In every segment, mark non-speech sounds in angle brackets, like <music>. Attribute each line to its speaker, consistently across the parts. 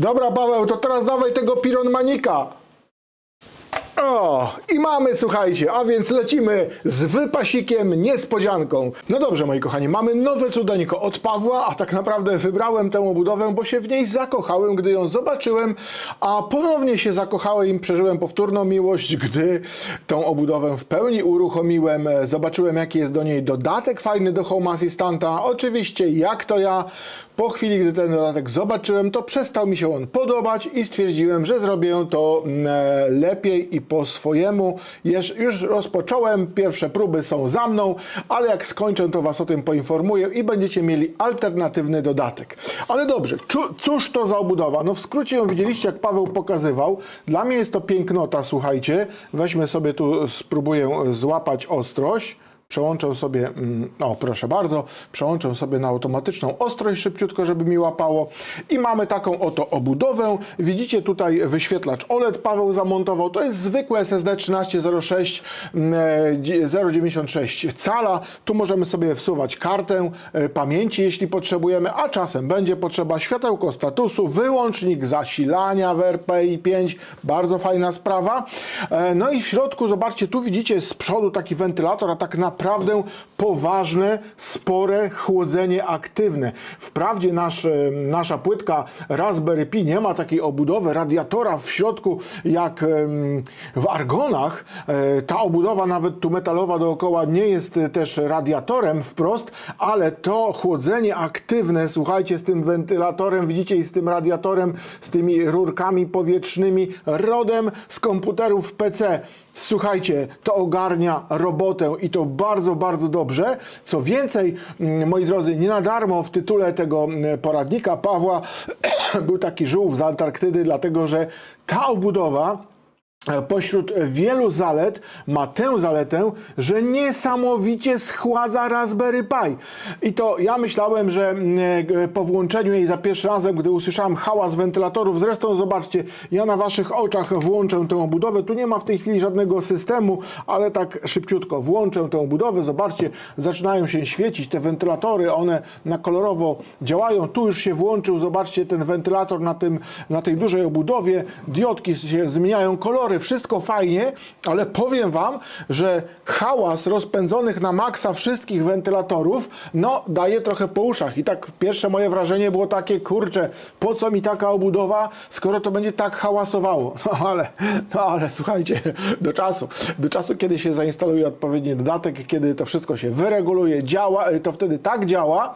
Speaker 1: Dobra, Paweł, to teraz dawaj tego pironmanika. O, i mamy, słuchajcie, a więc lecimy z wypasikiem, niespodzianką. No dobrze, moi kochani, mamy nowe cudeńko od Pawła, a tak naprawdę wybrałem tę obudowę, bo się w niej zakochałem, gdy ją zobaczyłem, a ponownie się zakochałem i przeżyłem powtórną miłość, gdy tą obudowę w pełni uruchomiłem. Zobaczyłem, jaki jest do niej dodatek fajny do Home Assistanta. Oczywiście, jak to ja. Po chwili, gdy ten dodatek zobaczyłem, to przestał mi się on podobać i stwierdziłem, że zrobię to mm, e, lepiej i po swojemu. Już, już rozpocząłem, pierwsze próby są za mną, ale jak skończę, to Was o tym poinformuję i będziecie mieli alternatywny dodatek. Ale dobrze, cóż to za obudowa? No w skrócie ją widzieliście, jak Paweł pokazywał. Dla mnie jest to pięknota, słuchajcie. Weźmy sobie tu, spróbuję złapać ostrość. Przełączę sobie, mm, o proszę bardzo, przełączę sobie na automatyczną ostrość szybciutko, żeby mi łapało. I mamy taką oto obudowę. Widzicie tutaj wyświetlacz OLED Paweł zamontował. To jest zwykły SSD 1306 mm, e, dzi- 0,96 cala. Tu możemy sobie wsuwać kartę e, pamięci, jeśli potrzebujemy, a czasem będzie potrzeba światełko statusu, wyłącznik zasilania w RPI 5. Bardzo fajna sprawa. E, No i w środku, zobaczcie, tu widzicie z przodu taki wentylator, a tak naprawdę poważne, spore chłodzenie aktywne. Wprawdzie nasz, e, nasza płytka Raspberry Pi nie ma takiej obudowy radiatora w środku jak w argonach. E, Ta obudowa nawet tu metalowa dookoła nie jest e, też radiatorem wprost, ale to chłodzenie aktywne, słuchajcie, z tym wentylatorem, widzicie, i z tym radiatorem, z tymi rurkami powietrznymi, rodem z komputerów PC. Słuchajcie, to ogarnia robotę i to bardzo, bardzo dobrze. Co więcej, mm, moi drodzy, nie na darmo w tytule tego mm, poradnika Pawła <coughs> był taki żółw z Antarktydy, dlatego że ta obudowa pośród wielu zalet ma tę zaletę, że niesamowicie schładza Raspberry Pi. I to ja myślałem, że mm, e, po włączeniu jej za pierwszym razem, gdy usłyszałem hałas wentylatorów, zresztą zobaczcie, ja na waszych oczach włączę tę obudowę. Tu nie ma w tej chwili żadnego systemu, ale tak szybciutko włączę tę obudowę. Zobaczcie, zaczynają się świecić te wentylatory, one na kolorowo działają. Tu już się włączył, zobaczcie ten wentylator na, tym, na tej dużej obudowie. Diodki się zmieniają kolory, wszystko fajnie, ale powiem wam, że hałas rozpędzonych na maksa wszystkich wentylatorów, no daje trochę po uszach. I tak pierwsze moje wrażenie było takie, kurczę, po co mi taka obudowa, skoro to będzie tak hałasowało. <laughs> No ale, no ale słuchajcie, do czasu, do czasu, kiedy się zainstaluje odpowiedni dodatek, kiedy to wszystko się wyreguluje, działa, to wtedy tak działa,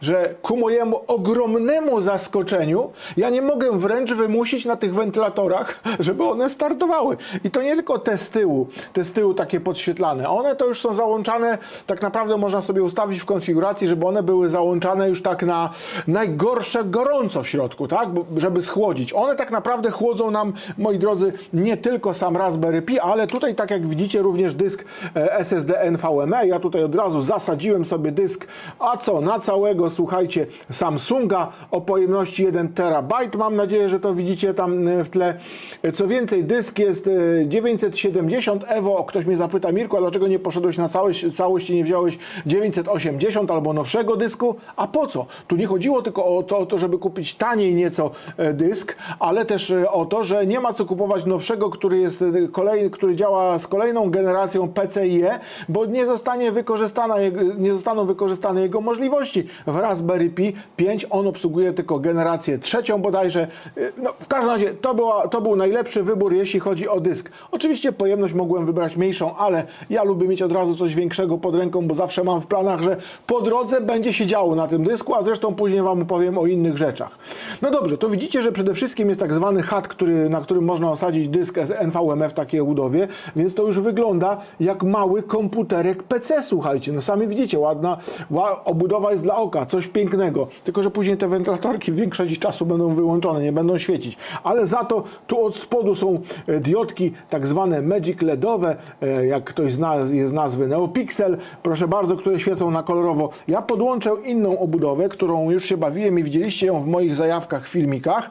Speaker 1: że ku mojemu ogromnemu zaskoczeniu, ja nie mogę wręcz wymusić na tych wentylatorach, żeby one startowały. I to nie tylko te z tyłu, te z tyłu takie podświetlane. One to już są załączane, tak naprawdę można sobie ustawić w konfiguracji, żeby one były załączane już tak na najgorsze gorąco w środku, tak? Żeby schłodzić. One tak naprawdę chłodzą nam, moi drodzy, nie tylko sam Raspberry Pi, ale tutaj, tak jak widzicie, również dysk e, SSD NVMe. Ja tutaj od razu zasadziłem sobie dysk, a co, na całego, słuchajcie, Samsunga o pojemności 1 terabajt. Mam nadzieję, że to widzicie tam e, w tle. E, Co więcej, dysk jest e, 970 Evo. Ktoś mnie zapyta, Mirku, a dlaczego nie poszedłeś na całość, całość i nie wziąłeś 980 albo nowszego dysku? A po co? Tu nie chodziło tylko o to, o to żeby kupić taniej nieco e, dysk, ale też e, o to, że nie ma co kupować nowszego, który jest e, kolej, który działa z kolejną generacją PCIe, bo nie zostanie wykorzystana, nie zostaną wykorzystane jego możliwości. W Raspberry Pi 5 on obsługuje tylko generację trzecią bodajże. E, No, w każdym razie to, była, to był najlepszy wybór, jeśli chodzi o dysk. Oczywiście pojemność mogłem wybrać mniejszą, ale ja lubię mieć od razu coś większego pod ręką, bo zawsze mam w planach, że po drodze będzie się działo na tym dysku, a zresztą później Wam opowiem o innych rzeczach. No dobrze, to widzicie, że przede wszystkim jest tak zwany hat, który, na którym można osadzić dysk NVMe w takiej obudowie, więc to już wygląda jak mały komputerek PC, słuchajcie. No sami widzicie, ładna ła, obudowa jest dla oka, coś pięknego. Tylko, że później te wentylatorki w większości czasu będą wyłączone, nie będą świecić. Ale za to tu od spodu są e, diodki tak zwane Magic LEDowe, e, jak ktoś zna je z nazwy NeoPixel, proszę bardzo, które świecą na kolorowo. Ja podłączę inną obudowę, którą już się bawiłem i widzieliście ją w moich zajawkach, filmikach,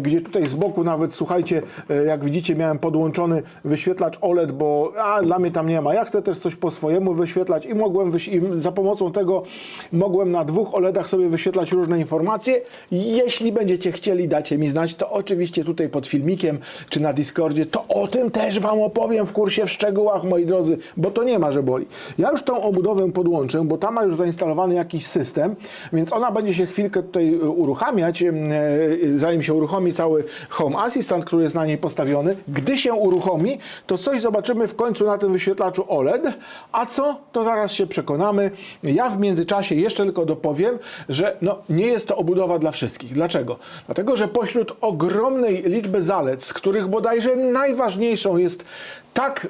Speaker 1: gdzie tutaj z boku nawet, słuchajcie, e, jak widzicie, miałem podłączony wyświetlacz OLED, bo a, dla mnie tam nie ma. Ja chcę też coś po swojemu wyświetlać i mogłem i za pomocą tego mogłem na dwóch OLEDach sobie wyświetlać różne informacje. Jeśli będziecie chcieli, dacie mi znać, to oczywiście tutaj pod filmikiem czy na Discordzie, to o tym też Wam opowiem w kursie w szczegółach, moi drodzy, bo to nie ma, że boli. Ja już tą obudowę podłączę, bo tam ma już zainstalowany jakiś system, więc ona będzie się chwilkę tutaj e, uruchamiać, e, zanim się uruchomi cały Home Assistant, który jest na niej postawiony. Gdy się uruchomi, to coś zobaczymy w końcu na tym wyświetlaczu OLED, a co, to zaraz się przekonamy. Ja w międzyczasie jeszcze tylko dopowiem, że no, nie jest to obudowa dla wszystkich. Dlaczego? Dlatego, że pośród ogromnej liczby zalet, z których bodajże najważniejszą jest tak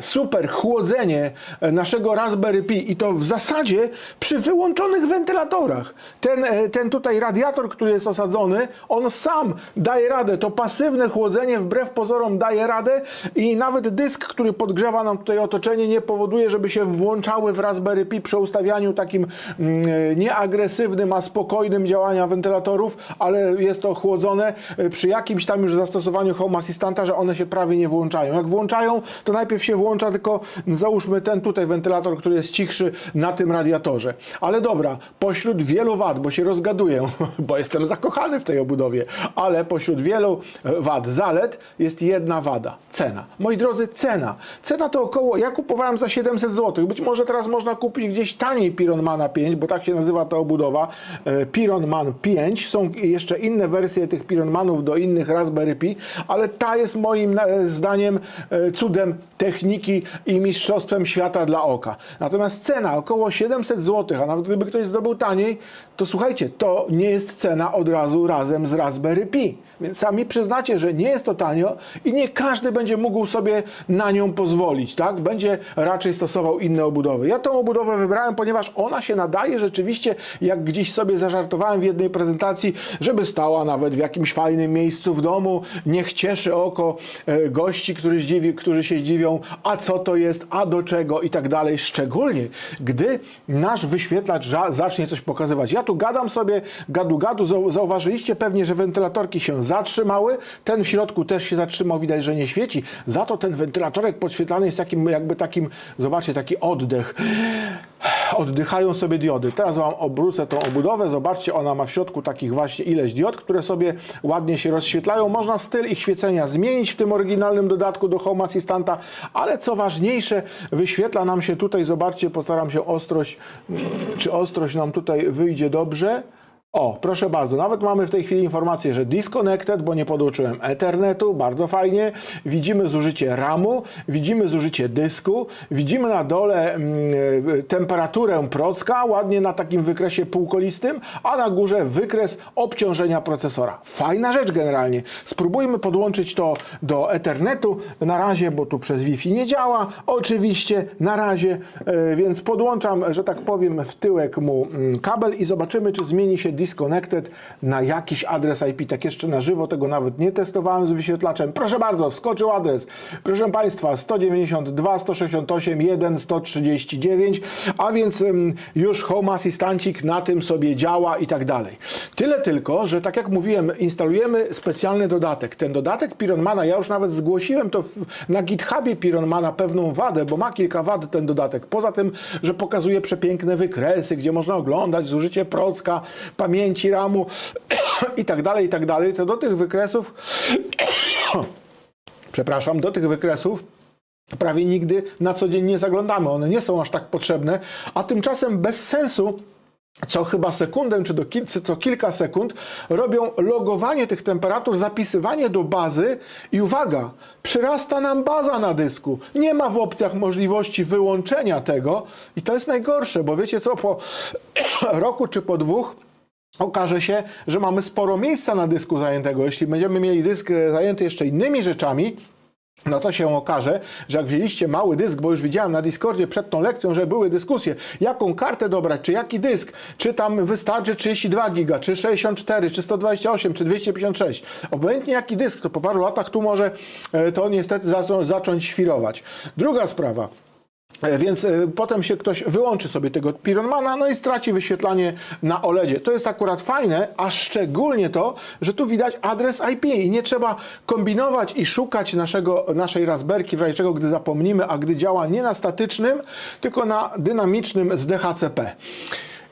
Speaker 1: super chłodzenie e, naszego Raspberry Pi i to w zasadzie przy wyłączonych wentylatorach. Ten, e, ten tutaj radiator, który jest osadzony, on sam daje radę. To pasywne chłodzenie wbrew pozorom daje radę i nawet dysk, który podgrzewa nam tutaj otoczenie nie powoduje, żeby się włączały w Raspberry Pi przy ustawianiu takim mm, e, nieagresywnym, a spokojnym działania wentylatorów, ale jest to chłodzone przy jakimś tam już zastosowaniu Home Assistanta, że one się prawie nie włączają. Jak włączają, to najpierw się włącza tylko załóżmy ten tutaj wentylator, który jest cichszy na tym radiatorze. Ale dobra, pośród wielu wad, bo się rozgaduję, <laughs> bo jestem zakochany w tej obudowie, ale pośród wielu e, wad, zalet jest jedna wada. Cena. Moi drodzy, cena. Cena to około, ja kupowałem za 700 zł. Być może teraz można kupić gdzieś taniej Pironmana 5, bo tak się nazywa ta obudowa. E, Pironman 5. Są jeszcze inne wersje tych Pironmanów do innych Raspberry Pi, ale ta jest moim e, zdaniem e, cudem techniki i mistrzostwem świata dla oka. Natomiast cena około 700 zł, a nawet gdyby ktoś zdobył taniej, to słuchajcie, to nie jest cena od razu razem z Raspberry Pi. Więc sami przyznacie, że nie jest to tanio i nie każdy będzie mógł sobie na nią pozwolić, tak? Będzie raczej stosował inne obudowy. Ja tą obudowę wybrałem, ponieważ ona się nadaje rzeczywiście, jak gdzieś sobie zażartowałem w jednej prezentacji, żeby stała nawet w jakimś fajnym miejscu w domu, niech cieszy oko e, gości, którzy, zdziwi, którzy się zdziwią, a co to jest, a do czego i tak dalej. Szczególnie, gdy nasz wyświetlacz zacznie coś pokazywać. Ja tu gadam sobie, gadu gadu, zau- zauważyliście pewnie, że wentylatorki się zatrzymały, ten w środku też się zatrzymał, widać, że nie świeci. Za to ten wentylatorek podświetlany jest takim, jakby takim, zobaczcie, taki oddech. Oddychają sobie diody. Teraz Wam obrócę tą obudowę. Zobaczcie, ona ma w środku takich właśnie ileś diod, które sobie ładnie się rozświetlają. Można styl ich świecenia zmienić w tym oryginalnym dodatku do Home Assistanta, ale co ważniejsze, wyświetla nam się tutaj, zobaczcie, postaram się ostrość, czy ostrość nam tutaj wyjdzie dobrze. O, proszę bardzo, nawet mamy w tej chwili informację, że disconnected, bo nie podłączyłem Ethernetu, bardzo fajnie. Widzimy zużycie RAMu, widzimy zużycie dysku, widzimy na dole mm, e, temperaturę procka, ładnie na takim wykresie półkolistym, a na górze wykres obciążenia procesora. Fajna rzecz generalnie. Spróbujmy podłączyć to do Ethernetu na razie, bo tu przez Wi-Fi nie działa. Oczywiście na razie, e, więc podłączam, że tak powiem, w tyłek mu mm, kabel i zobaczymy, czy zmieni się disconnected na jakiś adres IP. Tak jeszcze na żywo tego nawet nie testowałem z wyświetlaczem. Proszę bardzo, wskoczył adres. Proszę Państwa, 192, 168, 1, 139, a więc już Home Assistancik na tym sobie działa i tak dalej. Tyle tylko, że tak jak mówiłem, instalujemy specjalny dodatek. Ten dodatek Pironmana, ja już nawet zgłosiłem to na GitHubie Pironmana pewną wadę, bo ma kilka wad ten dodatek. Poza tym, że pokazuje przepiękne wykresy, gdzie można oglądać zużycie procka, pamięci RAMu <coughs> i tak dalej, i tak dalej, to do tych wykresów <coughs> przepraszam, do tych wykresów prawie nigdy na co dzień nie zaglądamy. One nie są aż tak potrzebne, a tymczasem bez sensu co chyba sekundę czy do kil, co kilka sekund robią logowanie tych temperatur, zapisywanie do bazy i uwaga, przyrasta nam baza na dysku. Nie ma w opcjach możliwości wyłączenia tego i to jest najgorsze, bo wiecie co, po <coughs> roku czy po dwóch okaże się, że mamy sporo miejsca na dysku zajętego. Jeśli będziemy mieli dysk e, zajęty jeszcze innymi rzeczami, no to się okaże, że jak wzięliście mały dysk, bo już widziałem na Discordzie przed tą lekcją, że były dyskusje, jaką kartę dobrać, czy jaki dysk, czy tam wystarczy 32 giga, czy 64, czy 128, czy 256. Obojętnie jaki dysk, to po paru latach tu może e, to niestety zaczą- zacząć świrować. Druga sprawa. E, Więc e, potem się ktoś wyłączy sobie tego Pironmana, no i straci wyświetlanie na OLEDzie. To jest akurat fajne, a szczególnie to, że tu widać adres IP i nie trzeba kombinować i szukać naszego, naszej Raspberki, w razie czego, gdy zapomnimy, a gdy działa nie na statycznym, tylko na dynamicznym z DHCP.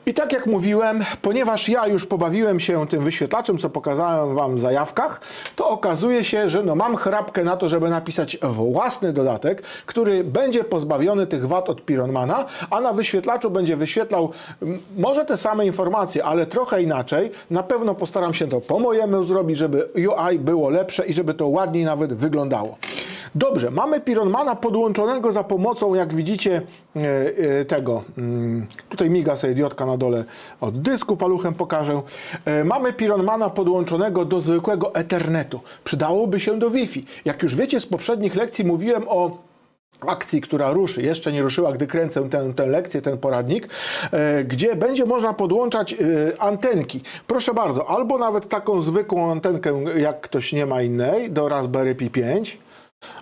Speaker 1: I tak jak mówiłem, ponieważ ja już pobawiłem się tym wyświetlaczem, co pokazałem Wam w zajawkach, to okazuje się, że no mam chrapkę na to, żeby napisać własny dodatek, który będzie pozbawiony tych wad od Pironmana, a na wyświetlaczu będzie wyświetlał może te same informacje, ale trochę inaczej. Na pewno postaram się to po mojemu zrobić, żeby UI było lepsze i żeby to ładniej nawet wyglądało. Dobrze, mamy Pironmana podłączonego za pomocą, jak widzicie, e, e, tego. mm, Tutaj miga sobie diotka na dole od dysku, paluchem pokażę. E, Mamy Pironmana podłączonego do zwykłego Ethernetu. Przydałoby się do Wi-Fi. Jak już wiecie z poprzednich lekcji mówiłem o akcji, która ruszy, jeszcze nie ruszyła, gdy kręcę tę, tę lekcję, ten poradnik, gdzie będzie można podłączać antenki. Proszę bardzo, albo nawet taką zwykłą antenkę, jak ktoś nie ma innej, do Raspberry Pi 5,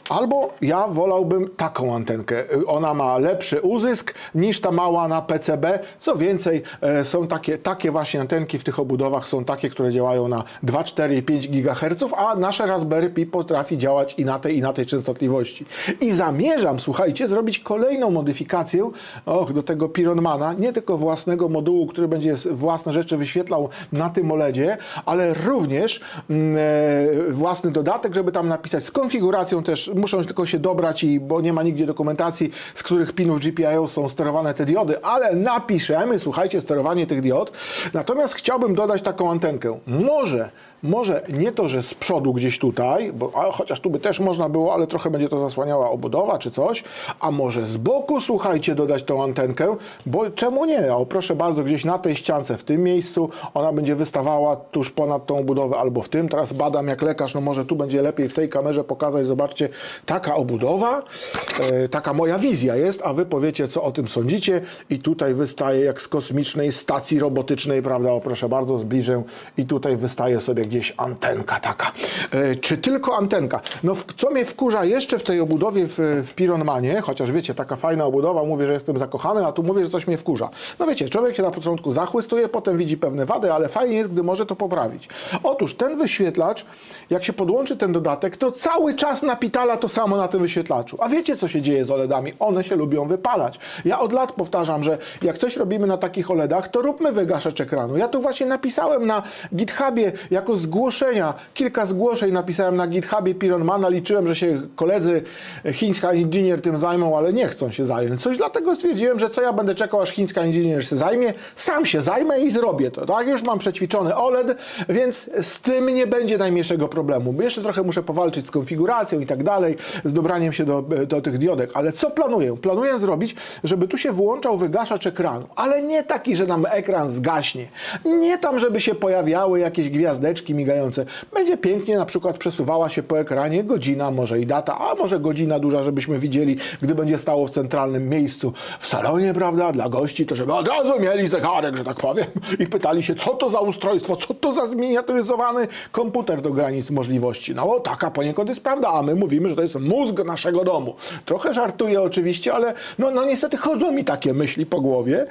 Speaker 1: Albo ja wolałbym taką antenkę. Ona ma lepszy uzysk niż ta mała na PCB. Co więcej, e, są takie, takie właśnie antenki w tych obudowach, są takie, które działają na 2, 4 i 5 GHz, a nasze Raspberry Pi potrafi działać i na tej, i na tej częstotliwości. I zamierzam, słuchajcie, zrobić kolejną modyfikację och, do tego Pironmana, nie tylko własnego modułu, który będzie własne rzeczy wyświetlał na tym OLEDzie, ale również mm, e, własny dodatek, żeby tam napisać z konfiguracją też, muszą tylko się dobrać, i, bo nie ma nigdzie dokumentacji, z których pinów GPIO są sterowane te diody, ale napiszemy, słuchajcie, sterowanie tych diod. Natomiast chciałbym dodać taką antenkę. Może może nie to, że z przodu gdzieś tutaj, bo a, chociaż tu by też można było, ale trochę będzie to zasłaniała obudowa czy coś, a może z boku, słuchajcie, dodać tą antenkę, bo czemu nie? O, proszę bardzo, gdzieś na tej ściance, w tym miejscu, ona będzie wystawała tuż ponad tą obudowę, albo w tym, teraz badam jak lekarz, no może tu będzie lepiej w tej kamerze pokazać, zobaczcie, taka obudowa, e, taka moja wizja jest, a wy powiecie, co o tym sądzicie. I tutaj wystaje jak z kosmicznej stacji robotycznej, prawda, o proszę bardzo, zbliżę i tutaj wystaje sobie gdzieś antenka taka. E, czy tylko antenka? No co mnie wkurza jeszcze w tej obudowie w, w Pironmanie, chociaż wiecie, taka fajna obudowa, mówię, że jestem zakochany, a tu mówię, że coś mnie wkurza. No wiecie, człowiek się na początku zachłystuje, potem widzi pewne wady, ale fajnie jest, gdy może to poprawić. Otóż ten wyświetlacz, jak się podłączy ten dodatek, to cały czas napitala to samo na tym wyświetlaczu. A wiecie, co się dzieje z OLEDami? One się lubią wypalać. Ja od lat powtarzam, że jak coś robimy na takich OLEDach, to róbmy wygaszacz ekranu. Ja tu właśnie napisałem na GitHubie jako zgłoszenia, kilka zgłoszeń napisałem na GitHubie Pironmana, liczyłem, że się koledzy chińska inżynier tym zajmą, ale nie chcą się zająć. Coś dlatego stwierdziłem, że co ja będę czekał, aż chińska inżynier się zajmie, sam się zajmę i zrobię to. Tak, już mam przećwiczony OLED, więc z tym nie będzie najmniejszego problemu. Jeszcze trochę muszę powalczyć z konfiguracją i tak dalej, z dobraniem się do, do tych diodek. Ale co planuję? Planuję zrobić, żeby tu się włączał wygaszacz ekranu, ale nie taki, że nam ekran zgaśnie. Nie tam, żeby się pojawiały jakieś gwiazdeczki migające. Będzie pięknie na przykład przesuwała się po ekranie godzina, może i data, a może godzina duża, żebyśmy widzieli, gdy będzie stało w centralnym miejscu w salonie, prawda, dla gości, to żeby od razu mieli zegarek, że tak powiem, i pytali się, co to za ustrojstwo, co to za zminiaturyzowany komputer do granic możliwości. No taka poniekąd jest prawda, a my mówimy, że to jest mózg naszego domu. Trochę żartuję oczywiście, ale no, no niestety chodzą mi takie myśli po głowie.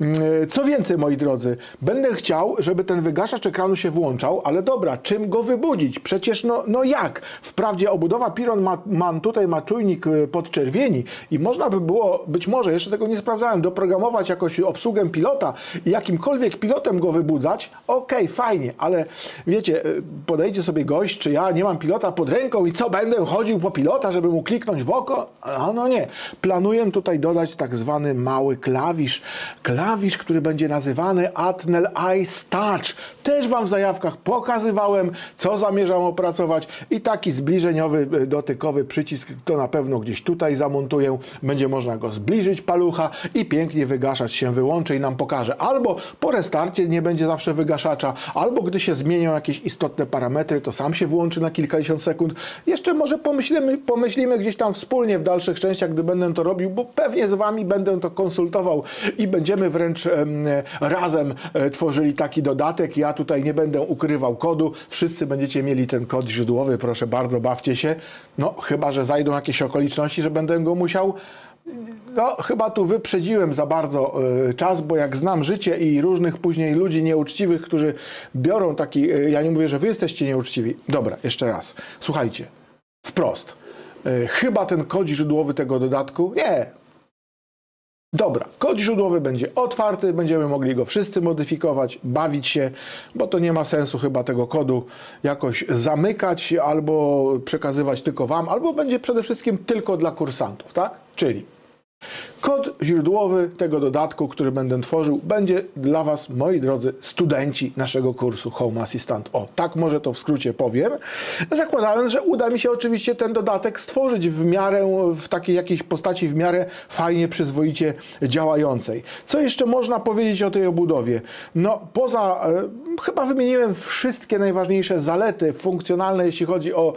Speaker 1: Mm, Co więcej, moi drodzy, będę chciał, żeby ten wygaszacz ekranu się włączał, ale dobra, czym go wybudzić? Przecież no, no jak? Wprawdzie obudowa Piron ma, ma tutaj ma czujnik y, podczerwieni i można by było, być może, jeszcze tego nie sprawdzałem, doprogramować jakoś obsługę pilota i jakimkolwiek pilotem go wybudzać, okej, fajnie, ale wiecie, y, podejdzie sobie gość, czy ja nie mam pilota pod ręką i co, będę chodził po pilota, żeby mu kliknąć w oko? A no nie. Planuję tutaj dodać tak zwany mały klawisz, klawisz, który będzie nazywany Atnel Ice Touch. Też Wam w zajawkach pokażę pokazywałem, co zamierzam opracować i taki zbliżeniowy, e, dotykowy przycisk, to na pewno gdzieś tutaj zamontuję. Będzie można go zbliżyć palucha i pięknie wygaszać się wyłączy i nam pokaże. Albo po restarcie nie będzie zawsze wygaszacza, albo gdy się zmienią jakieś istotne parametry, to sam się włączy na kilkadziesiąt sekund. Jeszcze może pomyślimy, pomyślimy gdzieś tam wspólnie w dalszych częściach, gdy będę to robił, bo pewnie z Wami będę to konsultował i będziemy wręcz em, razem e, tworzyli taki dodatek. Ja tutaj nie będę ukrywał kodu. Wszyscy będziecie mieli ten kod źródłowy. Proszę bardzo, bawcie się. No, chyba, że zajdą jakieś okoliczności, że będę go musiał no, chyba tu wyprzedziłem za bardzo y, czas, bo jak znam życie i różnych później ludzi nieuczciwych, którzy biorą taki. Y, ja nie mówię, że wy jesteście nieuczciwi. Dobra, jeszcze raz. Słuchajcie, wprost. Y, chyba ten kod źródłowy tego dodatku. Nie. Dobra, kod źródłowy będzie otwarty, będziemy mogli go wszyscy modyfikować, bawić się, bo to nie ma sensu chyba tego kodu jakoś zamykać albo przekazywać tylko Wam, albo będzie przede wszystkim tylko dla kursantów, tak? Czyli Kod źródłowy tego dodatku, który będę tworzył, będzie dla Was, moi drodzy studenci naszego kursu Home Assistant. O, tak może to w skrócie powiem. Zakładając, że uda mi się oczywiście ten dodatek stworzyć w miarę, w takiej jakiejś postaci w miarę fajnie, przyzwoicie działającej. Co jeszcze można powiedzieć o tej obudowie? No, poza, e, chyba wymieniłem wszystkie najważniejsze zalety funkcjonalne, jeśli chodzi o,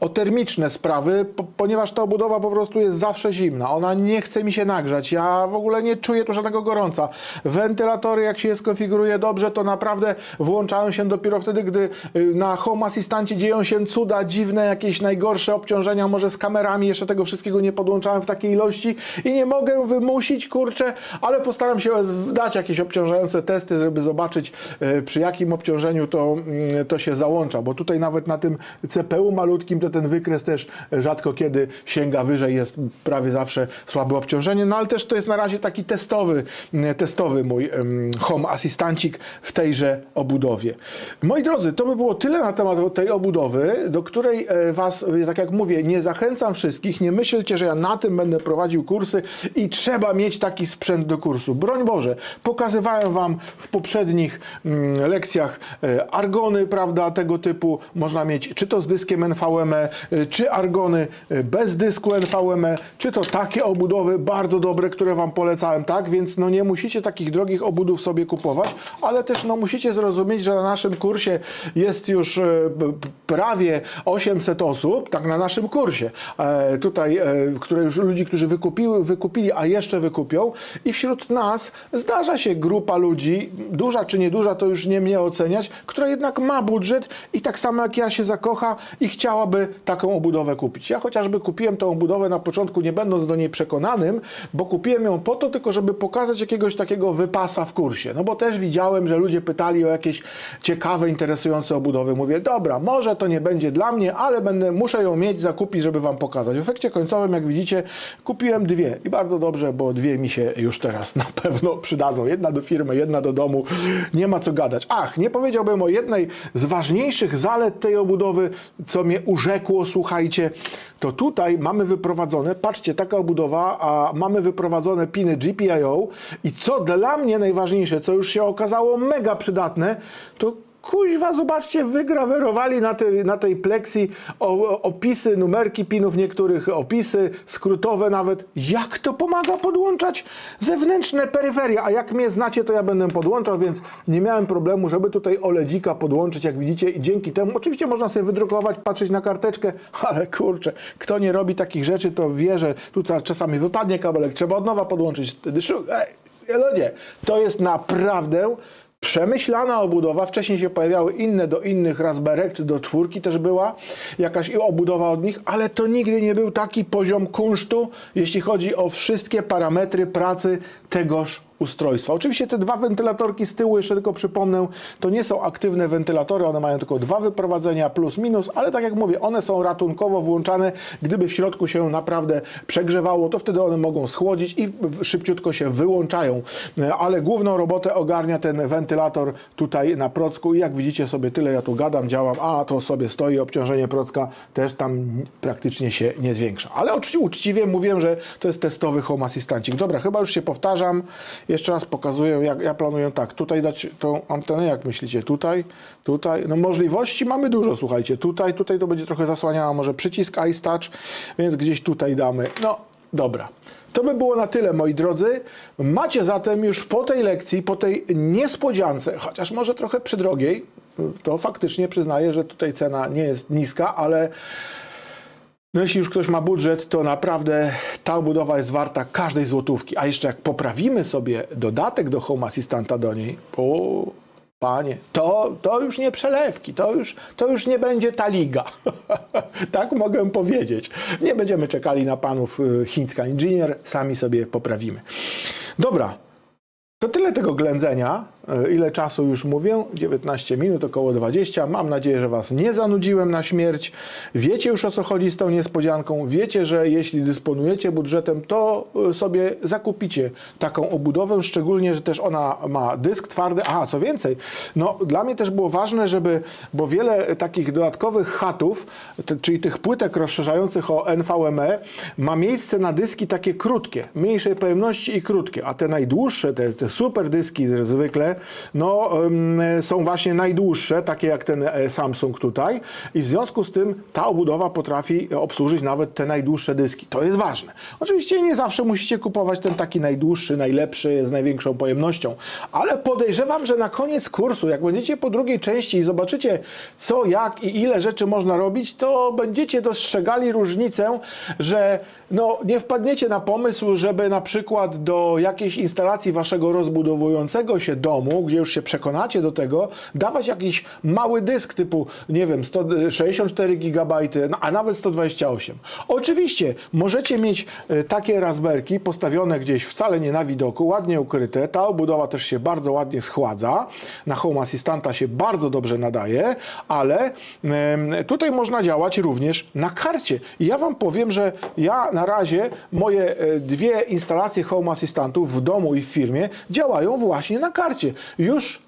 Speaker 1: o termiczne sprawy, po, ponieważ ta obudowa po prostu jest zawsze zimna. Ona nie chce mi się nagrzać. Ja w ogóle nie czuję tu żadnego gorąca. Wentylatory, jak się je skonfiguruje dobrze, to naprawdę włączają się dopiero wtedy, gdy y, na Home Assistancie dzieją się cuda, dziwne, jakieś najgorsze obciążenia, może z kamerami. Jeszcze tego wszystkiego nie podłączałem w takiej ilości i nie mogę wymusić, kurczę, ale postaram się dać jakieś obciążające testy, żeby zobaczyć y, przy jakim obciążeniu to, mm, to się załącza, bo tutaj nawet na tym CPU malutkim to ten wykres też rzadko kiedy sięga wyżej, jest prawie zawsze słabe obciążenie, no ale też to jest na razie taki testowy, mm, testowy mój home asystancik w tejże obudowie. Moi drodzy, to by było tyle na temat tej obudowy, do której e, Was, e, tak jak mówię, nie zachęcam wszystkich, nie myślcie, że ja na tym będę prowadził kursy i trzeba mieć taki sprzęt do kursu. Broń Boże, pokazywałem Wam w poprzednich mm, lekcjach e, argony, prawda, tego typu można mieć, czy to z dyskiem NVMe, czy argony bez dysku NVMe, czy to takie obudowy bardzo dobre, które Wam polecałem, tak? Więc no nie musicie takich drogich obudów sobie kupować, ale też no musicie zrozumieć, że na naszym kursie jest już e, prawie 800 osób, tak na naszym kursie, e, tutaj, e, które już ludzi, którzy wykupiły, wykupili, a jeszcze wykupią i wśród nas zdarza się grupa ludzi, duża czy nieduża, to już nie mnie oceniać, która jednak ma budżet i tak samo jak ja się zakocha i chciałaby taką obudowę kupić. Ja chociażby kupiłem tą obudowę na początku, nie będąc do niej przekonanym, bo kupiłem ją po to tylko, żeby pokazać jakiegoś takiego wypasa w kursie. No bo też widziałem, że ludzie pytali o jakieś ciekawe, interesujące obudowy. Mówię, dobra, może to nie będzie dla mnie, ale będę, muszę ją mieć, zakupić, żeby wam pokazać. W efekcie końcowym, jak widzicie, kupiłem dwie i bardzo dobrze, bo dwie mi się już teraz na pewno przydadzą. Jedna do firmy, jedna do domu. Nie ma co gadać. Ach, nie powiedziałbym o jednej z ważniejszych zalet tej obudowy, co mnie urzekło, słuchajcie, to tutaj mamy wyprowadzone, patrzcie, taka obudowa, a mamy wyprowadzone piny GPIO i co dla mnie najważniejsze, co już się okazało mega przydatne, to kuźwa, zobaczcie, wygrawerowali na tej, na tej pleksji opisy, numerki pinów, niektórych opisy, skrótowe nawet. Jak to pomaga podłączać zewnętrzne peryferia? A jak mnie znacie, to ja będę podłączał, więc nie miałem problemu, żeby tutaj OLEDzika podłączyć, jak widzicie. I dzięki temu, oczywiście można sobie wydrukować, patrzeć na karteczkę, <laughs> ale kurczę, kto nie robi takich rzeczy, to wie, że tutaj czasami wypadnie kabelek, trzeba od nowa podłączyć. Wtedy Ej, ludzie, to jest naprawdę przemyślana obudowa. Wcześniej się pojawiały inne do innych Raspberek, czy do czwórki też była jakaś obudowa od nich, ale to nigdy nie był taki poziom kunsztu, jeśli chodzi o wszystkie parametry pracy tegoż ustrojstwa. Oczywiście te dwa wentylatorki z tyłu, jeszcze tylko przypomnę, to nie są aktywne wentylatory, one mają tylko dwa wyprowadzenia plus minus, ale tak jak mówię, one są ratunkowo włączane, gdyby w środku się naprawdę przegrzewało, to wtedy one mogą schłodzić i szybciutko się wyłączają, E, ale główną robotę ogarnia ten wentylator tutaj na procku i jak widzicie sobie tyle ja tu gadam, działam, a to sobie stoi, obciążenie procka też tam praktycznie się nie zwiększa. Ale uczciwie mówię, że to jest testowy home assistancik. Dobra, chyba już się powtarzam. Jeszcze raz pokazuję, jak ja planuję tak. Tutaj dać tą antenę, jak myślicie? Tutaj, tutaj. No możliwości mamy dużo, słuchajcie. Tutaj, tutaj to będzie trochę zasłaniała może przycisk Ice Touch, więc gdzieś tutaj damy. No, dobra. To by było na tyle, moi drodzy. Macie zatem już po tej lekcji, po tej niespodziance, chociaż może trochę przydrogiej, to faktycznie przyznaję, że tutaj cena nie jest niska, ale no jeśli już ktoś ma budżet, to naprawdę ta budowa jest warta każdej złotówki. A jeszcze jak poprawimy sobie dodatek do Home Assistanta do niej, o panie, to, to już nie przelewki, to już, to już nie będzie ta liga. <laughs> tak mogę powiedzieć. Nie będziemy czekali na panów y, chińska inżynier, sami sobie poprawimy. Dobra, to tyle tego ględzenia. E, Ile czasu już mówię? 19 minut, około 20. Mam nadzieję, że Was nie zanudziłem na śmierć. Wiecie już o co chodzi z tą niespodzianką. Wiecie, że jeśli dysponujecie budżetem, to e, sobie zakupicie taką obudowę, szczególnie, że też ona ma dysk twardy. Aha, co więcej, no dla mnie też było ważne, żeby, bo wiele takich dodatkowych chatów, te, czyli tych płytek rozszerzających o NVMe, ma miejsce na dyski takie krótkie, mniejszej pojemności i krótkie, a te najdłuższe, te, te super dyski zwykle, no są właśnie najdłuższe, takie jak ten e, Samsung tutaj i w związku z tym ta obudowa potrafi obsłużyć nawet te najdłuższe dyski. To jest ważne. Oczywiście nie zawsze musicie kupować ten taki najdłuższy, najlepszy, z największą pojemnością, ale podejrzewam, że na koniec kursu, jak będziecie po drugiej części i zobaczycie co, jak i ile rzeczy można robić, to będziecie dostrzegali różnicę, że no, nie wpadniecie na pomysł, żeby na przykład do jakiejś instalacji waszego rozbudowującego się domu, gdzie już się przekonacie do tego, dawać jakiś mały dysk typu, nie wiem, 100, 64 GB, no, a nawet 128. Oczywiście możecie mieć e, takie razberki postawione gdzieś wcale nie na widoku, ładnie ukryte. Ta obudowa też się bardzo ładnie schładza. Na Home Assistanta się bardzo dobrze nadaje, ale tutaj można działać również na karcie. I ja wam powiem, że ja na razie moje e, dwie instalacje Home Assistantów w domu i w firmie działają właśnie na karcie. Już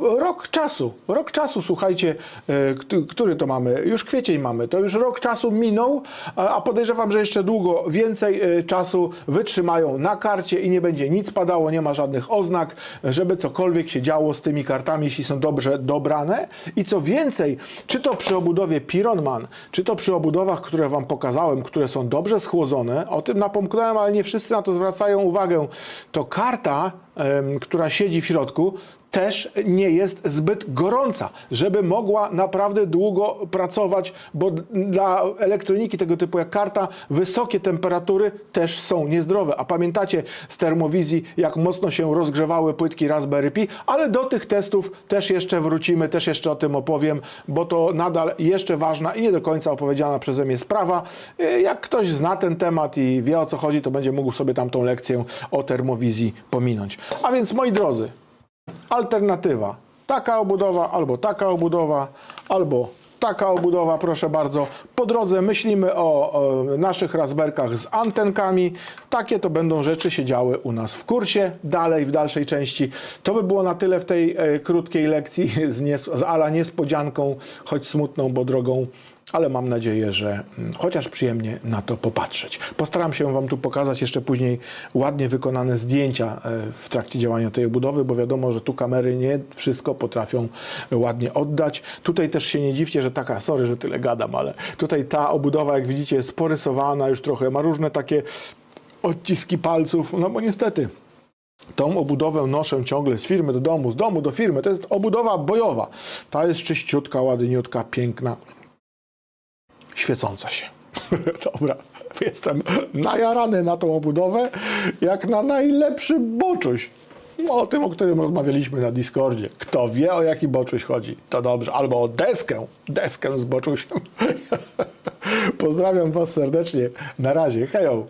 Speaker 1: Rok czasu, rok czasu, słuchajcie, e, kt- który to mamy? Już kwiecień mamy, to już rok czasu minął, a podejrzewam, że jeszcze długo więcej e, czasu wytrzymają na karcie i nie będzie nic padało, nie ma żadnych oznak, żeby cokolwiek się działo z tymi kartami, jeśli są dobrze dobrane. I co więcej, czy to przy obudowie Pironman, czy to przy obudowach, które Wam pokazałem, które są dobrze schłodzone, o tym napomknąłem, ale nie wszyscy na to zwracają uwagę, to karta, która siedzi w środku, też nie jest zbyt gorąca, żeby mogła naprawdę długo pracować, bo dla elektroniki tego typu jak karta, wysokie temperatury też są niezdrowe. A pamiętacie z termowizji, jak mocno się rozgrzewały płytki Raspberry Pi, ale do tych testów też jeszcze wrócimy, też jeszcze o tym opowiem, bo to nadal jeszcze ważna i nie do końca opowiedziana przeze mnie sprawa. Jak ktoś zna ten temat i wie o co chodzi, to będzie mógł sobie tamtą lekcję o termowizji pominąć. A więc moi drodzy, alternatywa. Taka obudowa, albo taka obudowa, albo taka obudowa, proszę bardzo. Po drodze myślimy o, o naszych razberkach z antenkami. Takie to będą rzeczy się działy u nas w kursie. Dalej, w dalszej części. To by było na tyle w tej e, krótkiej lekcji z, z ala niespodzianką, choć smutną, bo drogą ale mam nadzieję, że mm, chociaż przyjemnie na to popatrzeć. Postaram się Wam tu pokazać jeszcze później ładnie wykonane zdjęcia e, w trakcie działania tej obudowy, bo wiadomo, że tu kamery nie wszystko potrafią ładnie oddać. Tutaj też się nie dziwcie, że taka, sorry, że tyle gadam, ale tutaj ta obudowa, jak widzicie, jest porysowana już trochę, ma różne takie odciski palców, no bo niestety Tą obudowę noszę ciągle z firmy do domu, z domu do firmy. To jest obudowa bojowa. Ta jest czyściutka, ładniutka, piękna, świecąca się. <laughs> Dobra, jestem najarany na tą obudowę, jak na najlepszy boczuś. No, o tym, o którym rozmawialiśmy na Discordzie. Kto wie, o jaki boczuś chodzi, to dobrze. Albo o deskę, deskę z boczusiem. <laughs> Pozdrawiam Was serdecznie. Na razie, hejo.